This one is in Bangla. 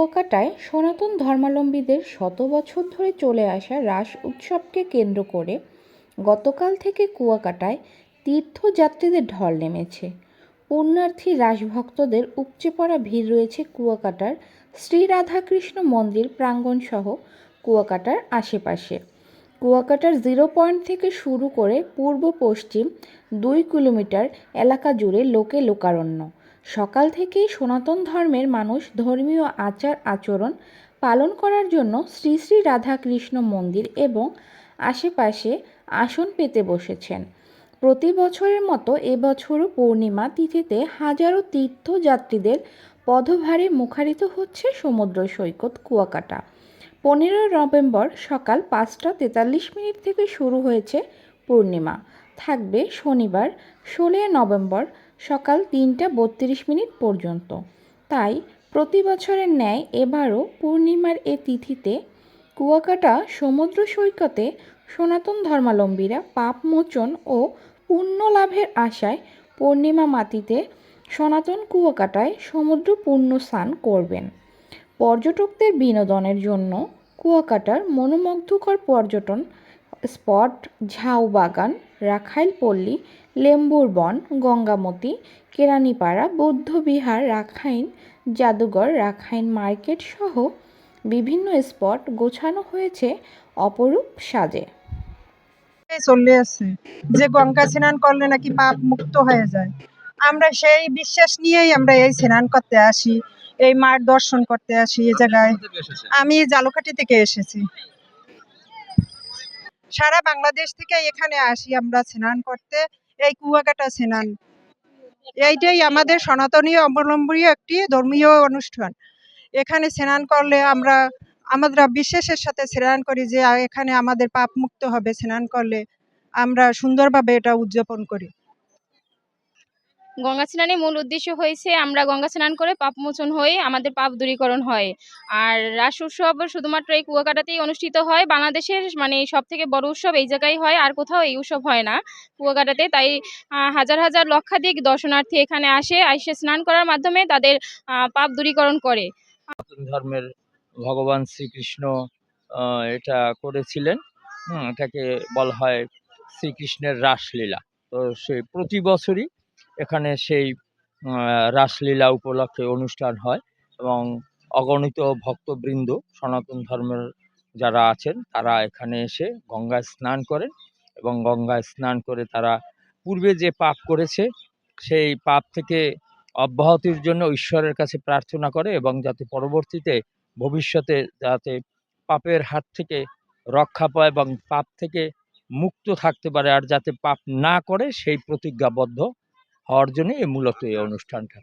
কুয়াকাটায় সনাতন ধর্মাবলম্বীদের শত বছর ধরে চলে আসা রাস উৎসবকে কেন্দ্র করে গতকাল থেকে কুয়াকাটায় তীর্থযাত্রীদের ঢল নেমেছে। পুণ্যার্থী রাসভক্তদের উপচে পড়া ভিড় রয়েছে কুয়াকাটার শ্রী রাধাকৃষ্ণ মন্দির প্রাঙ্গণসহ কুয়াকাটার আশেপাশে। কুয়াকাটার জিরো পয়েন্ট থেকে শুরু করে পূর্ব পশ্চিম দুই কিলোমিটার এলাকা জুড়ে লোকে লোকারণ্য। সকাল থেকেই সনাতন ধর্মের মানুষ ধর্মীয় আচার আচরণ পালন করার জন্য শ্রী শ্রী রাধাকৃষ্ণ মন্দির এবং আশেপাশে আসন পেতে বসেছেন। প্রতি বছরের মতো এবছরও পূর্ণিমা তিথিতে হাজারো তীর্থযাত্রীদের পদভারে মুখারিত হচ্ছে সমুদ্র সৈকত কুয়াকাটা। পনেরোই নভেম্বর সকাল পাঁচটা তেতাল্লিশ মিনিট থেকে শুরু হয়েছে পূর্ণিমা। থাকবে শনিবার, ষোলোই নভেম্বর সকাল তিনটা বত্রিশ মিনিট পর্যন্ত। তাই প্রতি বছরের ন্যায় এবারও পূর্ণিমার এ তিথিতে কুয়াকাটা সমুদ্র সৈকতে সনাতন ধর্মাবলম্বীরা পাপমোচন ও পুণ্য লাভের আশায় পূর্ণিমা মাতিতে সনাতন কুয়াকাটায় সমুদ্র পুণ্য স্নান করবেন। পর্যটকদের বিনোদনের জন্য কুয়াকাটার মনোমুগ্ধকর পর্যটন স্পট ঝাউ ঝাউবাগান রাখাইলপল্লী লেম্বুর বন, গঙ্গামতি, কেরানীপাড়া বৌদ্ধবিহার রাখাইন, জাদুঘর, রাখাইন মার্কেট সহ বিভিন্ন স্পট গোছানো হয়েছে অপরূপ সাজে। চলে আসছে। যে গঙ্গা স্নান করলে নাকি পাপ মুক্ত হয়ে যায়। আমরা সেই বিশ্বাস নিয়েই আমরা এই স্নান করতে আসি, এই মার দর্শন করতে আসি এই জায়গায়। আমি জালকাঠি থেকে এসেছি। সারা বাংলাদেশ থেকে এখানে আসি আমরা স্নান করতে। এই কুয়াকাটা স্নান। এইটাই আমাদের সনাতনীয় অবলম্বনীয় একটি ধর্মীয় অনুষ্ঠান। এখানে স্নান করলে আমরা আমাদের বিশ্বাসের সাথে স্নান করি যে, এখানে আমাদের পাপ মুক্ত হবে স্নান করলে। আমরা সুন্দরভাবে এটা উদযাপন করি। গঙ্গা স্নানের মূল উদ্দেশ্য হয়েছে আমরা গঙ্গা স্নান করে পাপ মোচন হয়ে আমাদের পাপ দূরীকরণ হয়। আর রাস উৎসব শুধুমাত্র এই কুয়াকাটাতেই অনুষ্ঠিত হয়। বাংলাদেশের মানে সব থেকে বড় উৎসব এই জায়গায় হয়, আর কোথাও এই উৎসব হয় না কুয়াকাটাতে। তাই হাজার হাজার লক্ষাধিক দর্শনার্থী এখানে আসে এসে স্নান করার মাধ্যমে তাদের পাপ দূরীকরণ করে। ধর্মের ভগবান শ্রীকৃষ্ণ এটা করেছিলেন। এটাকে বলা হয় শ্রীকৃষ্ণের রাসলীলা। তো সেই প্রতি বছরই এখানে সেই রাসলীলা উপলক্ষে অনুষ্ঠান হয় এবং অগণিত ভক্তবৃন্দ, সনাতন ধর্মের যারা আছেন, তারা এখানে এসে গঙ্গায় স্নান করেন এবং গঙ্গায় স্নান করে তারা পূর্বে যে পাপ করেছে, সেই পাপ থেকে অব্যাহতির জন্য ঈশ্বরের কাছে প্রার্থনা করে এবং যাতে পরবর্তীতে ভবিষ্যতে যাতে পাপের হাত থেকে রক্ষা পায় এবং পাপ থেকে মুক্ত থাকতে পারে আর যাতে পাপ না করে, সেই প্রতিজ্ঞাবদ্ধ হওয়ার জন্যই মূলত এই অনুষ্ঠানটা।